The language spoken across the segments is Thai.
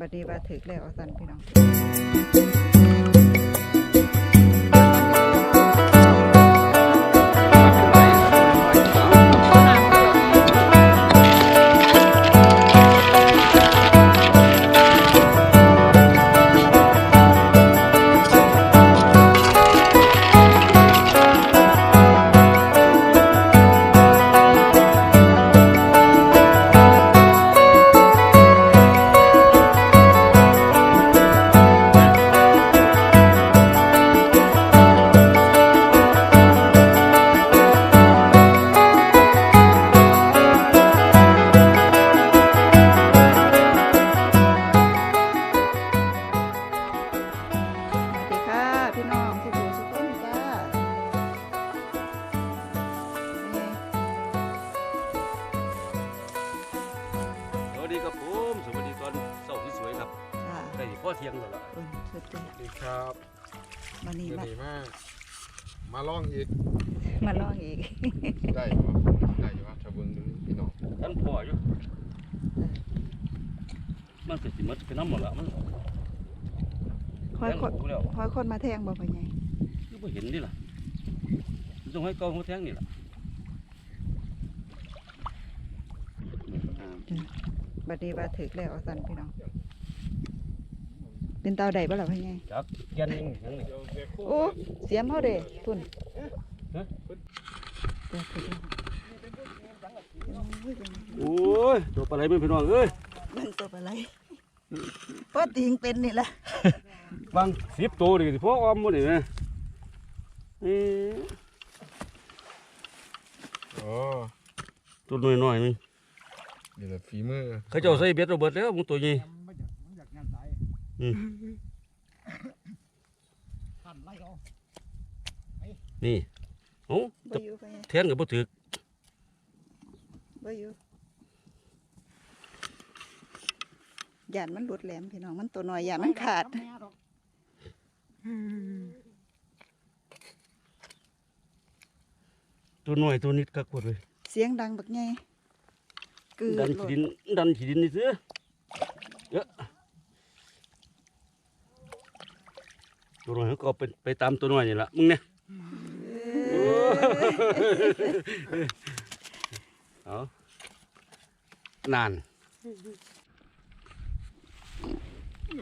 บัดนี้ว่าถึกแล้วสันพี่น้อง นมาแทงบ่พ่อใหญ่คือบ่เห็นนี่ล่ะมันต้องให้กองเขาแทงนี่ล่ะอ่าบัดนี้ว่าถึกแล้วสั่นพี่น้อง เป็นเตาใดบ่ล่ะพ่อใหญ่จักแกนยังยังนี่โอ้เสียมเฮาเด้พุ่นฮะเดี๋ยวถึกแล้วโอ้ยเป็นไงโอ้ยตัวปลาไหลมันพี่น้องเอ้ยมันตัวอะไรเปิดติงเป็นนี่แหละ บางสิบตัวดิสิพ่อออมหมดนี่แม่เอ้ยโอ้ตัวน้อยๆนึงเดี๋ยวฝีมือเขาเจ้าใส่เบ็ดระเบิดแล้วมึงตัวนี้อืมนี่โอ้บ่อยู่พ่อใหญ่แทนกับบ่ถึกบ่อยู่ยานมันหลุดแหลมพี่น้องมันตัวน้อยยานมันขาด ตัวน้อยตัวนิดกักปวดเลยเสียงดังบักไงคือดันโลขีดดินดันขีดินนี่ซื้อเยอะตัวน้อยเขาก็เอาไปไปตามตัวน้อยนี่ละมึงเนี่ยเอานาน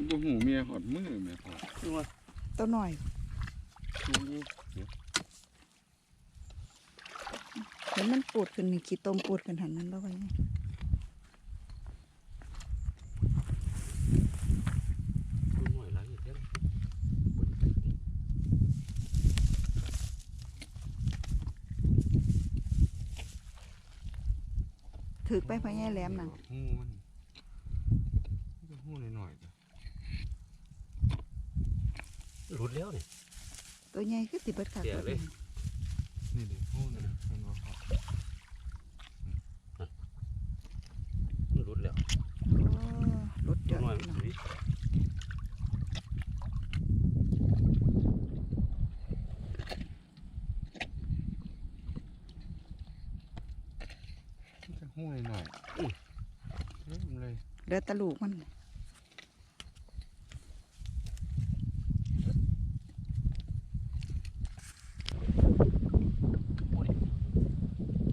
บ่หูเมียหอดมือเมียหอด ตัวน้อยเห็นมันปูดขึ้นนี่ขี้ตมปูดขึ้นหันนั้นแล้วไงตัวน้อยหลายอยู่เด้อถือไปพ่อใหญ่แหลมนั่นหูมันมันก็หูหน่อยๆจ้ะ หลุดแล้วนี่ตัวใหญ่คือสิเบิดขาดเสียเลยนี่ดิหูนี่มันว่าหอดมันหลุดแล้วโอ้รถตัเยวอะน้อยพี่มันน้องสิมันจะหูหน่อยๆอื้อเริ่มเลยเหลือแตะลูกมัน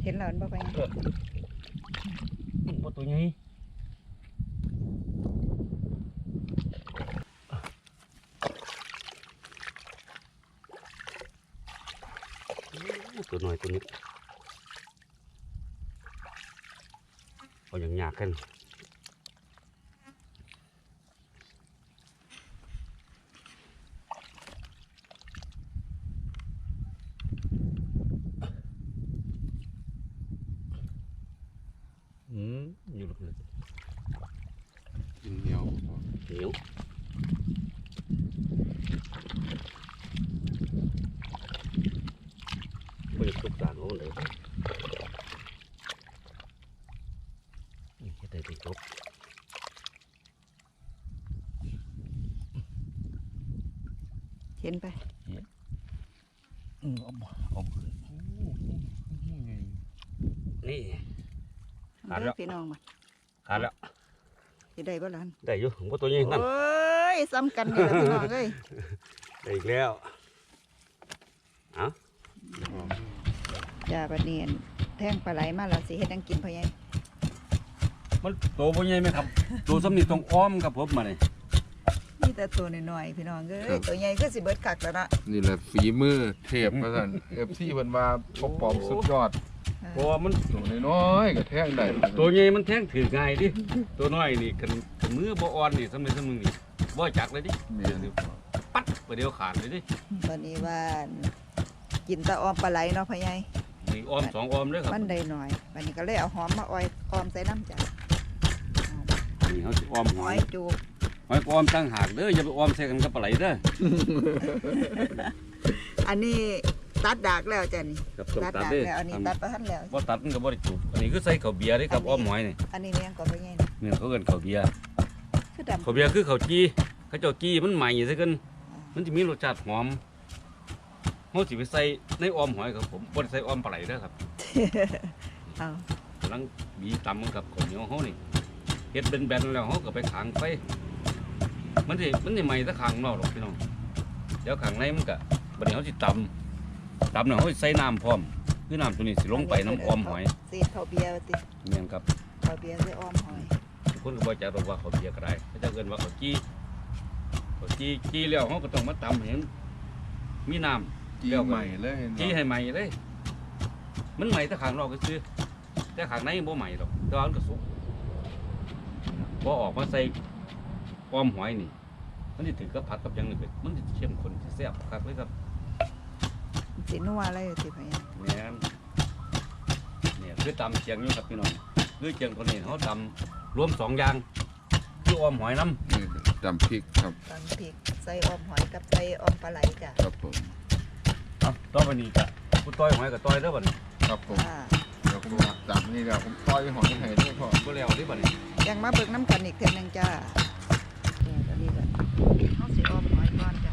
เห็นแล้วมันบ่ไปไง บ่ตัวใหญ่ตัว น้อยตัวนี้ เอาอย่างยากกันอืมอยู่ลึกเลยกินเหนียวพอเหนียวไม่ได้ตกต่างกันเลยนี่แค่ได้ไปจบ เห็นไป อืมเอาบ่เอาขึ้น หูหูหูใหญ่ นี่ ขาดเด้แล้อวพี่น้องมาขาดแล้วเห็สิได้บ่ล่ะได้อยู่ผมก็ตัวใหญ่นั่นโอ้ยซ้ำกันนี่แหละพี่น้องเอ้ยได้อีกแล้วเอาจ้าบัดนี้อั่นแท่งปลาไหลมาแล้วสิเฮ็ดหยังกินพ่อใหญ่มันโตบ่ใหญ่ไหมครับตัวสำนีต้องอ้อมครับผมมาเนี่ยมีแต่ตัวน้อยๆพี่น้องเอ้ยตัวใหญ่คือสิเบิดคักแล้วนะนี่แหละฝีมือเทพว่าซั่น FC เพิ่นว่าพ่อปอมสุดยอด เพราะว่ามันตัวน้อยๆก็แทงได้ตัวใหญ่มันแทงถือง่ายดิตัวน้อยนี่กันกันมือบ่อ่อนนี่สำนีสำนึงนี่บ่จักเลยดิแม่นปัดไปเดียวขาดเลยดิตอนนี้ว่ากินแตะออมปลาไหลเนาะพ่อใหญ่นี่อ้อมสองอ้อมเลยครับมันได้หน่อยบัดนี้ก็เลยเอาหอมมาออยออมใส่น้ำจ้ะนี่เขาสิอ้อมหหออยยจูบหอยก็อ้อมตั้งหากเด้ออย่าไปอ้อมใส่กันกับปลาไหลเด้ออันนี้ ตัดดากแล้วจ้ะนี่ครับต้องตัดตัดดากเด้อแล้วอันนี้ตัดไปทันแล้ว บ่ตัดมันก็บ่ได้จูบอันนี้คือใส่ข้าวเบียร์เด้ครับอ้อมหอยนี่อันนี้เลี้ยงก็พ่อใหญ่นี่เนี่ยเขาเอิ้นข้าวเบียร์คือดำข้าวเบียร์คือข้าวจีเขาเจ้าจีมันใหม่ซะกันมันจะมีรสชาติหอมเฮาสิไปใส่ในอ้อมหอยครับผมบ่ได้ใส่อ้อมปลาไหลเด้อครับเอากำลังบีตำมันกับข้าวเหนียวเฮานี่เฮ็ดเป็นแบนๆแล้วเฮาก็ไปขางไฟมันสิมันสิใหม่แตะขางนอกหรอกพี่น้องเดี๋ยวขางในมันก็บัดนี้เฮาสิตำ ตำแล้วเฮาสิใส่น้ำพร้อม คือน้ำตัวนี้สิลงไปน้ำอ้อมหอยสีดข้าวเบียร์ว่าติแม่นครับข้าวเบียร์ใส่อ้อมหอยทุกคนก็บ่จักหรอกว่าข้าวเบียร์ก็ได้เขาจะเอิ้นว่าข้าวจีข้าวจีจีแล้วเฮาก็ต้องมาตำให้มันมีน้ำจีใหม่เลยจีให้ใหม่เลย มันใหม่แต่ขางนอกก็ซื้อแต่ขางในบ่ใหม่หรอกแต่ว่ามันก็สุกพอออกมาใส่อ้อมหอยนี่ มันจะถึงกับผัดกับหยังนี่เป็นมันจะเข้มข้นสิแซ่บครับเลยครับ สีนัวอะไรอยู่ติพ่อใหญ่แม่นเนี่ยคือตำเชียงอยู่ครับพี่น้องคือเชียงคนนี้เขาตำรวมสองอย่างคืออ้อมหอยน้นี่จำพริกครับตอนพริกใส่อ้อมหอยกับใส่อ้อมปลาไหลจ้ะครับผมำเอาต่อไปนี้ก็กูต้อยหอยกับต้อยเด้อบัดนี้ครับผมอ่าเดี๋ยวผมจับนี่เดี๋ยวผมต้อยหอยให้ด้วยพ่อบ่แล้วเด้อบัดนี้ยังมาเบิกน้ำกันอีกเทื่อหนึงจ้าเนี่ยตอนนี้ก็เขาสิอ้อมหอยก่อนจ้ะ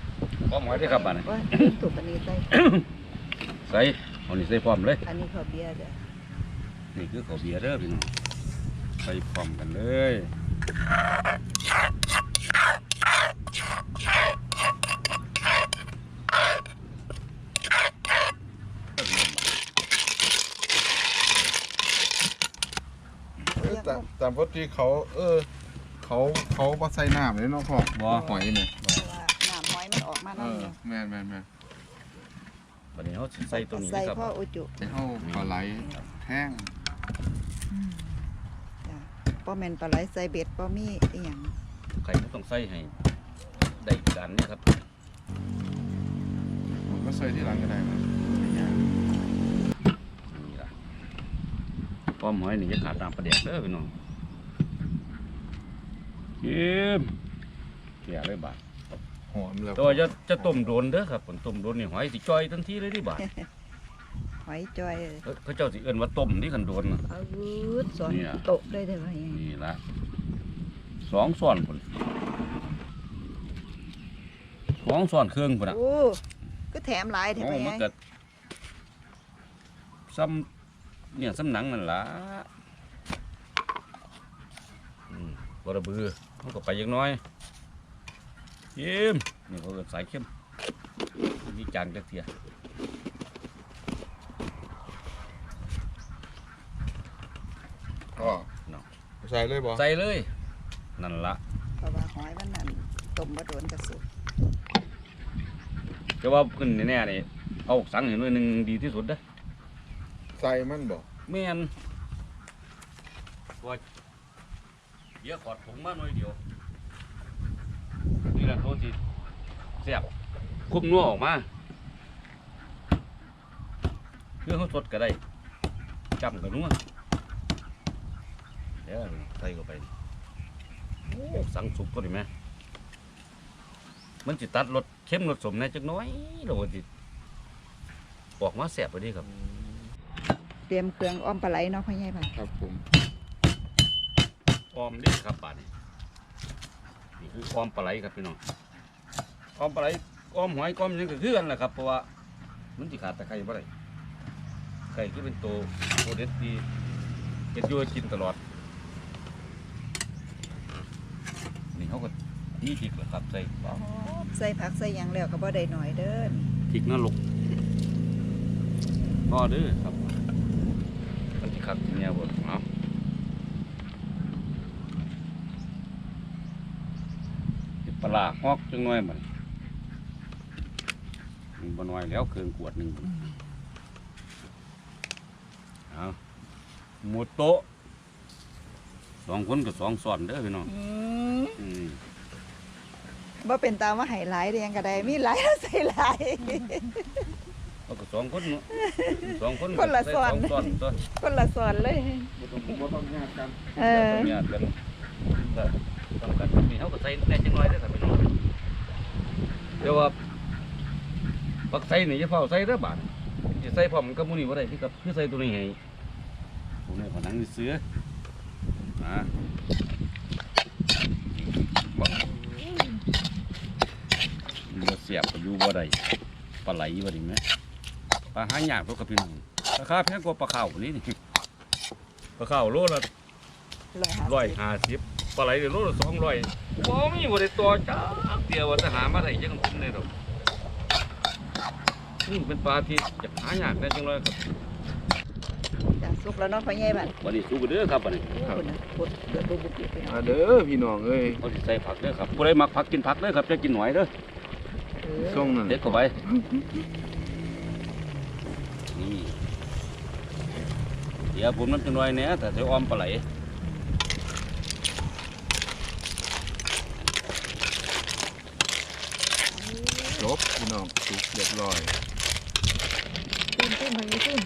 อ้อมหอยเด้อครับบัดนี้ โอ้ยถูกอันนี้ใส่ ใส่เอานี่ใส่พร้อมเลย อันนี้ข้าวเบียร์จ้ะนี่คือข้าวเบียร์เด้อพี่น้องใส่พร้อมกันเลยเออตามตามปกติเขา เออ เขาเขาบ่ใส่น้ำเลยเนาะพ่อบ่หอยเนี่ยเพราะว่าน้ำหอยมันออกมาเอนั่นอเนาะแม่นแม่นแม่น บัดนี้เขาสิใส่ตัวนี้ใส่ครับพ่ออุจุไอ้เฮาปลาไหลแท่งจ้ะป้อแมนปลาไหลใส่เบ็ดป้อมีอีหยังไข่ก็ต้องใส่ให้ได้กันเนี่ยครับผมก็ใส่ที่หลังก็ได้ครับนี่ล่ะพร้อมหอยนี่จะขาดน้ำปลาแดกเด้อพี่น้องเยี่ยมเกี่ยเลยบาด หอมแล้วแตัวาจะจะต้มโดนเด้อครับผมต้มโดนนี่หอยสิจ้อยทันทีเลยดิบาดหอยจอยเอ้ยเขาเจ้าสิเอิ้นว่าต้มนี่คันโดนน่ะเอาวืดสอนเนี่ยโตะได้เด้อพ่อใหญ่นี่ละสองซ้อนพุ่นสองซ้อนเครื่องพุ่นน่ะโอ้ก็แถมหลายแถมโอ้ไปมันไงเกิดซ้ำเนี่ยซ้ำหนังนั่นล่ะอืมบระบือเขาก็ไปอยังน้อย เข้มนี่เขาเกิดสายเข้มนี่จางจักเทียอ๋อใส่เลยบ่ใส่เลย นั่นละเพราะว่าหอยมันนั่นต้มบ่โดนกระสุนแต่ว่าขึ้นแน่ๆนี่เอาสังเห็นหน่วยหนึ่งดีที่สุดเด้อใส่มันบ่แม่นว่าเดี๋ยวขอดถุงมาหน่อยเดียวนี่ และตัวที่เสียบคุ้มนัวออกมาเพื่อเขาสดก็ได้จำกับนัวเดี๋ยวใส่เข้าไปโอ้สังสุกก็ดีไหมมันจะตัดรสเข้มรสสมแน่จักน้อยเราจิออกมาแสบไปดีครับ เตรียมเครื่องอ้อมปลาไหลเนาะพ่อใหญ่ป่ะครับผมออมนี่ครับป่านี่ นี่คือออมปลาไหลครับพี่น้องออมปลาไหลออมหอยออมนี่ก็คือกันแหละครับเพราะว่ามันสิขาดตะไคร้บ่ได้ไข่คือเป็นตัวตัวเด็ดดีเก็ดอยู่ให้กินตลอดเขาก็นี่จิกแหละครับใส่ใส่ผักใส่หยังแล้วก็บ่ได้หน่อยเด้อจิกนรกก็เด้อครับมันที่คักเนี่ยบ่เอาเฮ็ดป ลาร้าฮอกจังน้อยมันมันบ่น้อยแล้วเครื่องขวดหนึงพุ่นเอาหมดโต๊ะสองคนกับสองซ้อนเด้อพี่น้องอืมอืมบ่เป็นตามว่าให้หลายเรียงก็ได้มีหลายแล้วใส่หลาย เอาก็สองคนเนาะสองคนคนละใส่ซ้อนสองซ้อนตัวคนละส่วนเลย บ่ต้องบ่ต้องยากกันเออเดี๋ยวต้องญาติกันก็ต้องกันนี่ เขาก็ใส่แน่จังน้อยเด้อครับพี่น้องเดี๋ยวว่าปักใส่นี่จะเฝ้าใส่เด้อบาดจะใส่พร้อมกับหมื้นี้บ่ได้ที่กับคือใส่ตัวนี้ให้ตัวนี้ผนังนี่เสืออ่าบ่มันบ่เสียบก็อยู่บ่ได้ปลาไหลบ่ได้แม่ปลาหายากตัวกับพี่น้องราคาแพงกว่าปลาข้าวนี่นี่ปลาข้าวโลละร้อยห้าสิบปลาไหลเดี๋ยวโลละสองร้อย บ่มีบ่ได้ตัวจ้าเดียวว่าจะหามาได้ยังคุ้มเลยดอกนี่เป็นปลาที่จะหายากแน่จังเลยครับจ้ะสุกแล้วเนาะพ่อใหญ่บัดวันนี้สู้กันเด้อครับวันนี้คุณน่ะกดเดือดบุบๆไปเนาะมาเด้อพี่น้องเอ้ยเขาสิใส่ผักเด้อครับผู้ใดมักผักกินผักเด้อครับจะกินหน่อยเด้อเออส่งนั่นเด็ดเข้าไปนี่เดี๋ยวผมน้ำจังหน่อยเนี่ยแต่เดี๋ยวออมปลาไหล บพี่น้องสุกเรียบร้อยขึ้นขึ้นพ่อใหญ่ขึ้น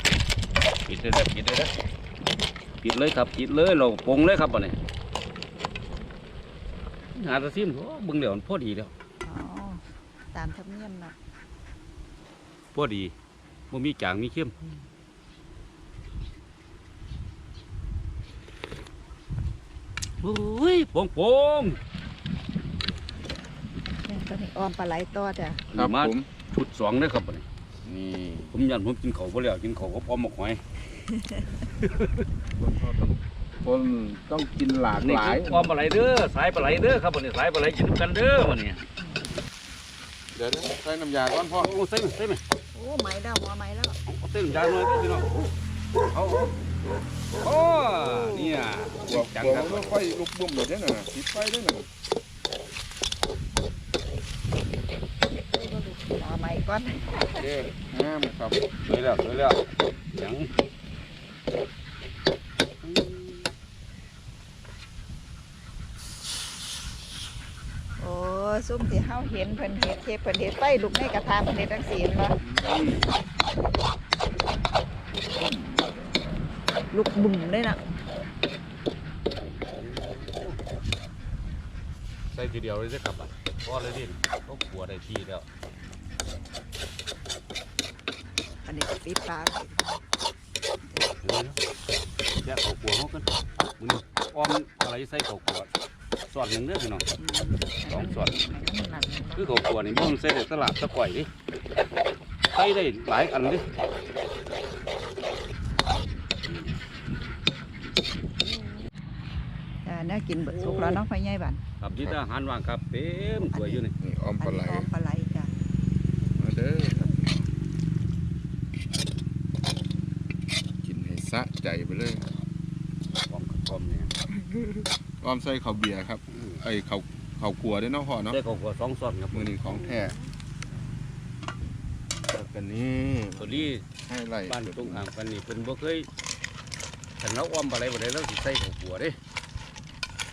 ปิดเลยเด้อปิดเลยเด้อปิดเลยครับปิดเลยเราปรุงเลยครับวันนี้หาแตะซิมโอ้เบิ่งเดี๋ยวมันพอดีแล้วอ๋อตามธรรมเนียมเนาะพอดีบ่มีจางมีเข้มโอ้ยโป่งโป่งเนี่ย ตอนนี้ออมปลาไหลต่อจ้ะครับมาผมชุดสองเลยครับบัดนี้นี่ผมยันผมกินเขาวบ่แล้วกินเขาวก็พร้อมหมกหอยคนเขาต้องคนต้องกินหลากนี่หลาคืยอความปลาไหลเด้อสายปลาไหลเด้อครับบัดนี้สายปลาไหลกินนำกันเด้อบัดนี้เดี๋ยวใส่น้ำยาก่อนพ่อโอ้ใส่ไหมใส่ไหมโอ้ไหม้แล้วหัวไหม้แล้วเอาเส้นจานหน่อยเด้อพี่น้องเอาเอาโอ้เนี่ยบวกจังบวกครับแล้วไฟลุกบุ่มเลยเด้อน่ะปิดไฟเด้อน่ะ หัวไหม้ ก่อนเด้องามครับสวยแล้วสวยแล้วยังโอ้ซุ่มที่เฮาเห็นเพิ่นเฮ็ดเทปเพิ่นเฮ็ดไฟลุกในกระทะเพิ่นเฮ็ดจังซี่เห็นบ่ลุกบุ่มเลยน่ะใส่ทีเดียวเลยเด้อครับบัดพอเลยดิเขาขัวได้ที่แล้ว อันนี้ก็ปิดปากเดี๋ยวนะแยกเขาขัวเขากันมึงนี่อ้อมอะไรใส่เขาขัวสอดหนึ่งเด้อพี่น้องสองส่วนให้มันนั่นคือเขาขัวนี่มันใส่ได้ตลาดตะก่อยดิใส่ได้หลายอันดิจ้าน่ากินเบิดสุกแล้วเนาะพ่อใหญ่บัดครับที่ทหารว่างครับเต็มสวยอยู่นี่นี่ออมอัปนลาไหลนี้ออมปลาไหลจ้ะ มาเด้อครับกินให้สะใจไปเลย พร้อมกับพร้อมเนี่ย ออมใส่ข้าวเบียร์ครับไอ้ข้าวข้าวขัวด้วยเนาะพ่อเนาะได้เขาขัวสองซ้อนครับมือนี้ของแท้แล้วกันนี้ตัวนี้ให้ไล่บ้านตรงอ่างกันนี่เป็นบ่เคยฉันเราอ้อมอะไรบ่ได้เราสิใส่เขาขัวเด้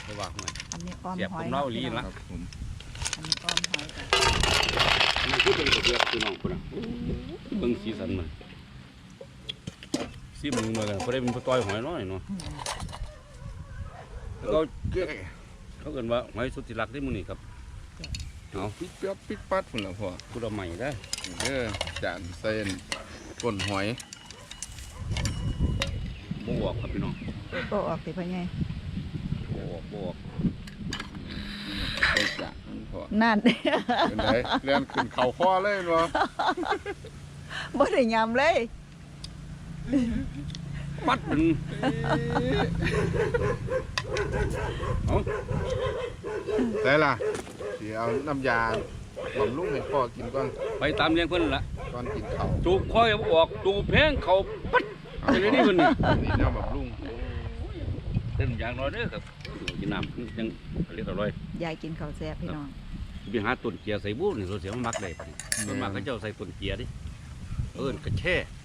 ไม่ว่าไงอันนี้ออมเสียบหอยผมเล่าลีนละครับผมอันนี้ออมหอยจ้ะมันคือเป็นกระเบียบพี่น้องพุ่นน่ะเบิ่งสีสันมันสีมึงมากันบ่ได้เป็นปลาต้อยหอยน้อยเนาะ แล้วก็เก้เขาเกินว่าหอยสุดที่รักที่มื้อนี้ครับเอาปิ๊กเปียบปิ๊กปัดพุ่นละพ่อกูละใหม่ได้อเด้อจานเส้นก้นหอยบ่ออกครับพี่น้องก็ออกสิพ่อใหญ่บ่ออกบ่ออกใส่จานมันพ่อนั่นเป็นไงเรียนขึ้นเข่าข้อเลยเนาะบ่ได้ยำเลย ปัดเป็นเอาได้ล่ะสิเอาน้ำยาบำรุงให้พ่อกินก่อนไปตามเลี้ยงเพิ่นนั่นละก่อนกินข้าวจูบคอยเอาออกจูบแพงเขาปัดไปเลยนี่เพิ่นนี่นี่แนวบำรุงเต้นอย่างน้อยเด้อครับกินน้ำยังเรียกอร่อยยายกินข้าวแซ่บพี่น้อง ไปหาต้นเกียร์ใส่บู้นี่เราเสียมันมักได้ปะนี่ต้นมากเขาเจ้าใส่ต้นเกียร์ดิเอิ้นกระแช่สิ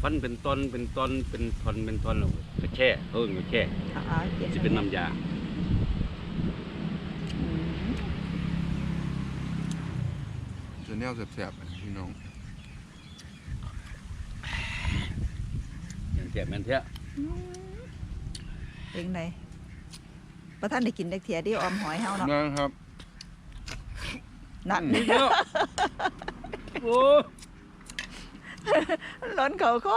ฟันเป็นตอนเป็นตอนเป็นทอนเป็นทอนแล้วกระแช่เอิ้นกระแช่เอาเอาเก็บสิเป็นน้ำยาอืมจะแนวแสบๆนะพี่น้องอย่างแท้แม่นแท้เป็นไงประท่านได้กินได้เทียที่ออมหอยเฮาเนาะนะครับนั่น นี่เด้อโอ้ ล้นเขาก็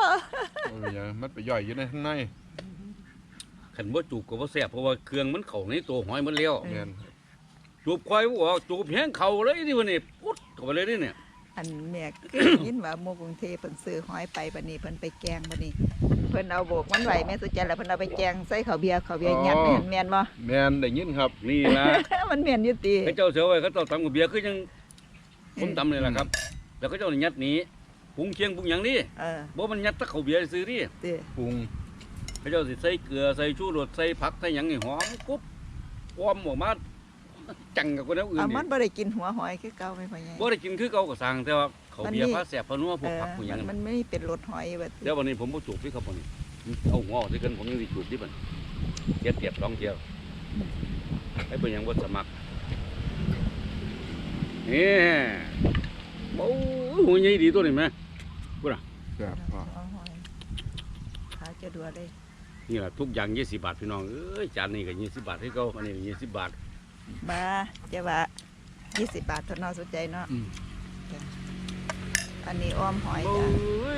โอ้ยอย่ามันไปย่อยอยู่ในข้างในขันบ่จูบก็บ่แซ่บเพราะว่าเครื่องมันเข้าในตัวหอยมันแล้วแม่นจูบควายบ่ออกจูบแห้งเข้าเลยนี่วันนี้ปุ๊ดเข้าไปเลยนี่เนี่ยอันแม่ก็ยินว่าหมู่กรุงเทพเพิ่นซื้อหอยไปบัดนี้เพิ่นไปแกงบัดนี้เพิ่นเอาโบกมันไว้แม่สุจันทร์แล้วเพิ่นเอาไปแกงใส่ข้าวเบียร์ข้าวเบียร์ยัดให้มันแม่นบ่ แม่นได้ยินครับ นี่ล่ะมันแม่นอยู่ติ เขาเจ้าเสียไว้เขาเจ้าตำกับเบียร์คือยังผมตำเลยล่ะครับ แล้วเขาเจ้านี่ยัดหนี ปรุงเคียงปรุงหยังนี่เออบ่มันยัดแตะเขาวเบียร์ซื้อนี่ติปรุงเขาเจ้าสิใส่เกลือใส่ชูรสใส่ผักใส่หยังนี่หอมกรุบอ้อมออกมาจังกับคนแนวอื่นเอานี่มันบ่ได้กินหัวหอยคือเก่าไหม่พ่อใหญ่บ่ได้กินคือเก่าก็สั่งแต่ว่าเขาวเบียร์มันนี่พาแซ่บพานัวพวเอกอผักพวกหยังมันนี่ไม่เป็นรสหอยว่าติเดี๋ยววันนี้ผมบ่จูบพี่ครับวันนี้เอาหัวออกสิกันผมยังสิจูบที่มันเทียบเทียบลองเที่ยวให้เป็นหยังบ่สมัครนี่ โอ้ยหัวใหญ่ดีตัวนี้แม่แซ่บพ่อเอาหอยขาจะดัวเลยนี่แหละทุกอย่างยี่สิบบาทพี่น้องเอ้ยจานนี้ก็ยี่สิบบาทให้เขาอันนี้ยี่สิบบาทบาจะว่า20บาทเท่านั้นสนใจเนาะอืมจ้ะอันนี้อ้อมหอยโอ้จ้ะ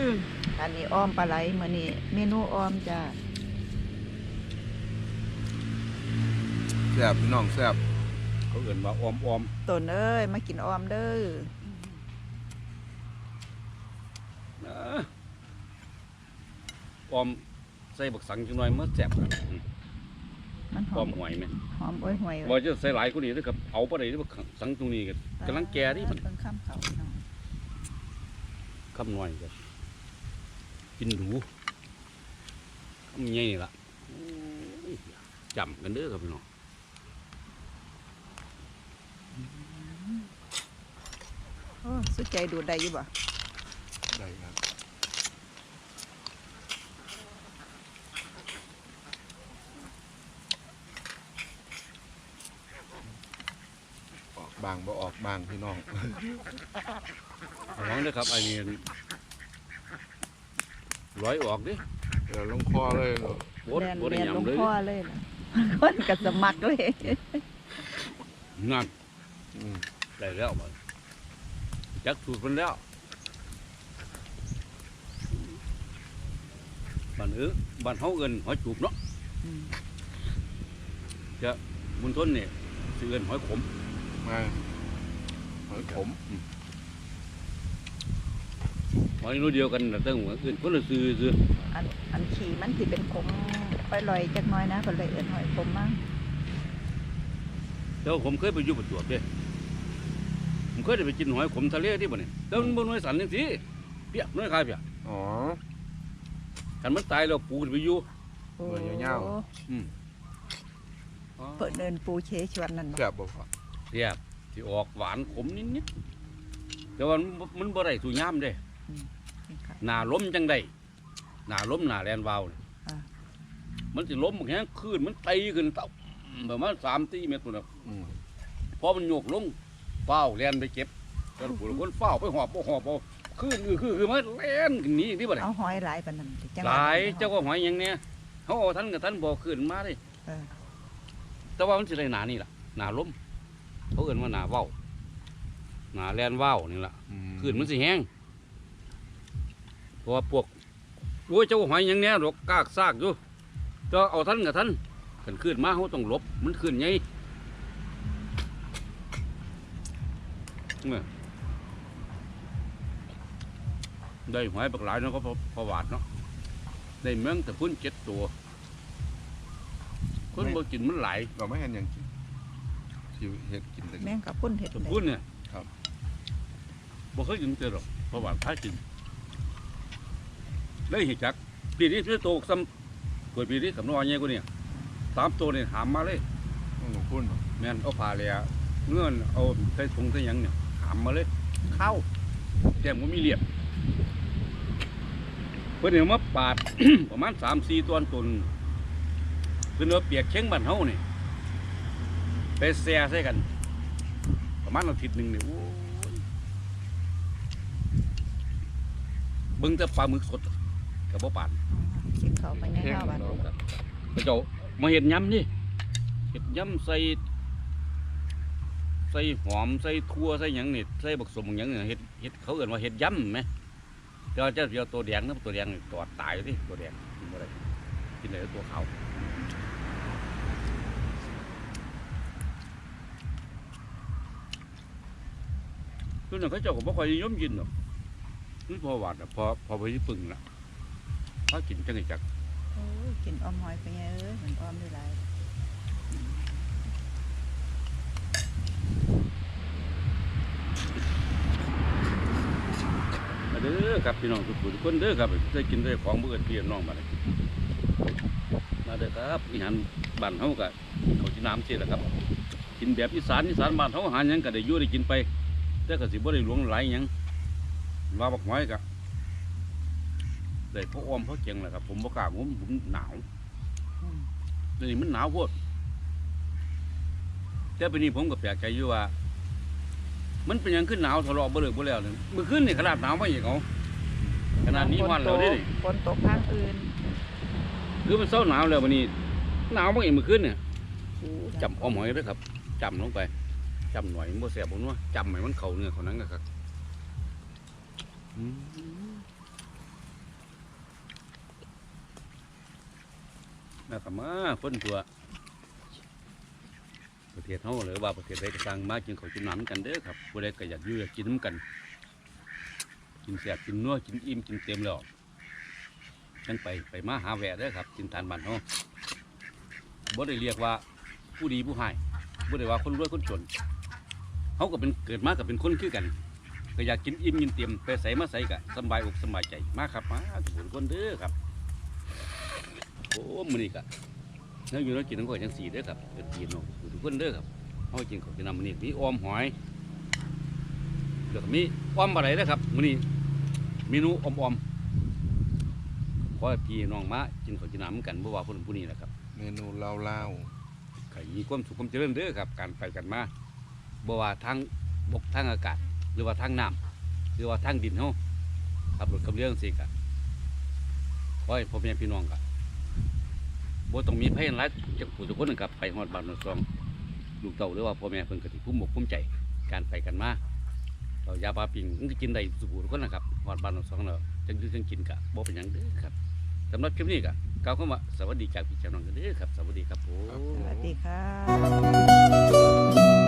ยอันนี้อ้อมปลาไหลมื้อนี้เมนูอ้อมจ้ะแซ่บพี่น้องแซ่บเขาเอื่นว่าออมออมต้นเอ้ยมากินอ้อมเด้อ เอ้อ ออมใส่บักสังจังหน่อยมันแซ่บครับอืมมันหอออมมหอยไหมหอมโอ้ยหวยบ่จะใส่หลายกว่านี้นะครับเอาไปได้บักสังตรงนี้ก็กำลังแก่นี่มันเพิ่งข้ามเขาพี่น้องคำหน่อยก็กินหรูคำใหญ่นี่ล่ะโอ้ยจำกันเด้อครับพี่น้อง โอ้สุดใจดูดได้อยู่บ่ ได้ครับออก บางบ่ออกบางพี่น้องระวังเด้อครับไอ้นี่ร้อยออกดิเดี๋ยวลงคอเลยเหรอโบดแลนโบดได้แลนลงยำเลยคอเลยล่ะคนก็สมัครเลย นั่นอืมได้แล้วบัดจักสูตรมันแล้วบ้านเออบ้านเฮาเอิ้นหอยจูบเนาะอืมบุญทนเนี่ยสิเอิ้นหอยขม มา หอยขมหอยนู้เดียวกันแต่ะเติ้งว่าเอิ้นคนละซื้อซื้ออันอันขี่มันสิเป็นขมไปลอยจักหน้อยนะก็เลยเอิ้นหอยขมมั้งแต่ว่าผมเคยไปอยู่ประจวบเด้ผมเคยได้ไปกินหอยขมทะเลที่บ่เนี่ยแต่มันบ่น้อยสันจังซี่เปียกน้อยคายเปียกอ๋อคันมันตายแล้วปูขึ้นไปอยู่โอ้หน่วยยาวอ๋อเปิดเดินปูเชชวนนั่นบ่แซ่บบ่พ่อเสียบ สิออกหวานขมนิดๆแต่ว่ามันบ่มันบ่ได้สูยามเด้นี่ค่ะหนาล้มจังได้หนาล้มหนาแลนวาวนี่อ่ามันสิล้มแห้งคลื่นมันตีขึ้นเต้าประมาณสามตีเมตรพุ่นน่ะอืมพอมันโยกลงเฝ้าวแลนไปเก็บแล้วผู้ละคนเฝ้าวไปหอบบ่หอบบ่คลื่นคือคือคือมันแล่นขึ้นหนี้ที่บ่ได้เอาหอยหลายปานนั้นสิจังหลายเจ้าก็หอยหยังเนี่ยเขาเอาทันกับทันบ่ขึ้นมาเด้เออแต่ว่ามันสิได้หนานี่ล่ะหนาล้ม เขาเอิ้นว่าหนาเว้าหนาแลนว่าวนี่ล่ะอืมขึ้นมันสิแห้งเพราะว่าพวกโอ้ยเจ้าหอยหยังเนี้ยดอกกากซากอยู่ก็เอาท่านกับท่านกันขึ้นมาเขาต้องหลบมันขึ้นไงเนี่ยได้หอยบักหลายเนาะก็พอพอหวาดเนาะได้เมืองแต่พุ่นเจ็ดตัวคนบ่กินมันหลายเราไม่เห็นหยังกิน ที่เฮ็ดกินแต่แม่งกับพุ่นเห็ดสมได้พูนเนี่ยครับบ่เคยกินเจอหรอกเพราะว่าพากินได้เห็นจักปีนี้ซื้อโตกซ้ำกวยปีนี้กับน้อยใหญ่กว่านี้สามตัวเนี่ยหามมาเลยต้องหลวงพุ่นบ่แม่นเอาผ้าเลยเงื่อนเอาใส่ถุงใส่หยังเนี่ยหามมาเลยเข้าแต้มก็มีเหลี่ยมเพิ่นเอามาปาด ประมาณสามสี่ตัวตนเพิ่นเอาเปียกเช้งบ้านเฮานี่ไป แซ่ใส่กัน ประมาณอาทิตย์หนึ่งเนี่ยโอ้ยเบิ่งแต่ปลาหมึกสดกับบ่ปานกินเขาวไปยังข้าวบ้านพระเจ้ามาเห็ดยำนี่เห็ดยำใส่ใส่หอมใส่ทั่วใส่หยังนี่ใส่บักสมหยังนี่เห็ดเห็ดเขาเอื่นว่าเห็ดยำไหมเดี๋ยวเจ้าเดียวตัวแดงนะตัวแดงนี่ตัวตายที่ตัวแดงกินอะไรกินอะไรตัวขาว คือนั่นเขาเจ้าก็บ่ค่อยนิยมกินหรอกนี่พอหวานอะพอพอไปที่ปึงละถ้ากินจังไงจักโอ้ยกินออมหอยไปไงเอ้ยมันออมได้หลายมาเด้อครับพี่น้องทุกผู้ทุกคนเด้อครับได้กินได้ของมื้ออื่นพี่น้องมาเลยมาเด้อครับอีหารบ้านเฮาก็เขาสิน้ำสิแหละครับ กินแบบอีสานอีสานบ้านเฮาหาหยังก็ได้อยู่ได้กินไป แต่ก็สิบ่ได้หลวงไหลหยังว่าบักหอยก็ได้พออ้อมพอเจียงแหละครับผมบ่กล้างมผมหนาวอืมเดี๋ยวนี้มันหนาวโพดแต่ปีนี้ผมก็แปลกใจอยู่ว่า มันเป็นหยังขึ้นหนาวทะเลาะบ่เลิกบ่แล้วเนี่ยเมื่อคืนนี่ขนาดหนาวมาอีกเอาขนาดนี้วันแล้วเด้นี่ฝนตกภาคอื่นคือมันเศร้าหนาวแล้ววันนี้หนาวมาอีกเมื่อคืนเนี่ยจำอ้อมหอยเด้อครับจำลงไป จำหน่อยมันบ่แสบบ่นัวจำให้มันเข้าเนื้อเขานังนะครับอืมแล้วก็มาเพิ่นตัวประเทศเฮาหรือว่าประเทศใดก็สร้างมากินข้าวกินน้ำกันเด้อครับผู้ใดก็อยากอยู่อยากกินน้ำกัน กินแซ่บกินนัวกินอิ่มกินเต็มแล้วจังไปไปมาหาแวะเด้อครับกินทานบ้านเฮาบ่ได้เรียกว่าผู้ดีผู้ให้บ่ได้ว่าคนรวยคนจน เฮาก็เป็นเกิดมาก็เป็นคนคือกันก็อยากกินอิ่มกินเต็มไปใส่มาใส่ก็สำบายอกสำบายใจมาครับมาทุกคนเด้อครับโอ้มื้อนี้ก็แล้วอยู่แล้วกินน้ำก๋วยจังสีเด้อครับเกิดกินเนาะทุกคนเด้อครับเอากินของกินน้ำมันนี่มีออมหอยเดี๋ยวก็มีออมอะไรเด้อครับมันนี้เมนูออมๆขอให้พี่น้องมากินของกินน้ำกันบ่ว่าคนผู้นี้แหละครับ เมนูลาวใครมีความสุขความเจริญเด้อครับ การไปกันมา บ่ว่าทางบกทางอากาศ หรือว่าทางน้ำหรือว่าทางดินเฮาขับรถกับเรื่องสิกะขอให้พ่อแม่พี่น้องกะบ่ต้องมีภัยอันร้ายจากผู้ทุกคนนะครับไปฮอดบ้านฮอดซองลูกเต่าหรือว่าพ่อแม่เพิ่นก็สิภูมิอกภูมิใจการไปกันมาเรายาปลาปิงมันก็กินได้สุผู้ทุกคนนะครับฮอดบ้านฮอดซองแล้วจังอยู่จังกินกะบ่เป็นหยังเด้อครับสำหรับคลิปนี้กะกล่าวคำว่าสวัสดีจากพี่เจ้าน้องกันเด้อครับ สวัสดีครับผม สวัสดีค่ะ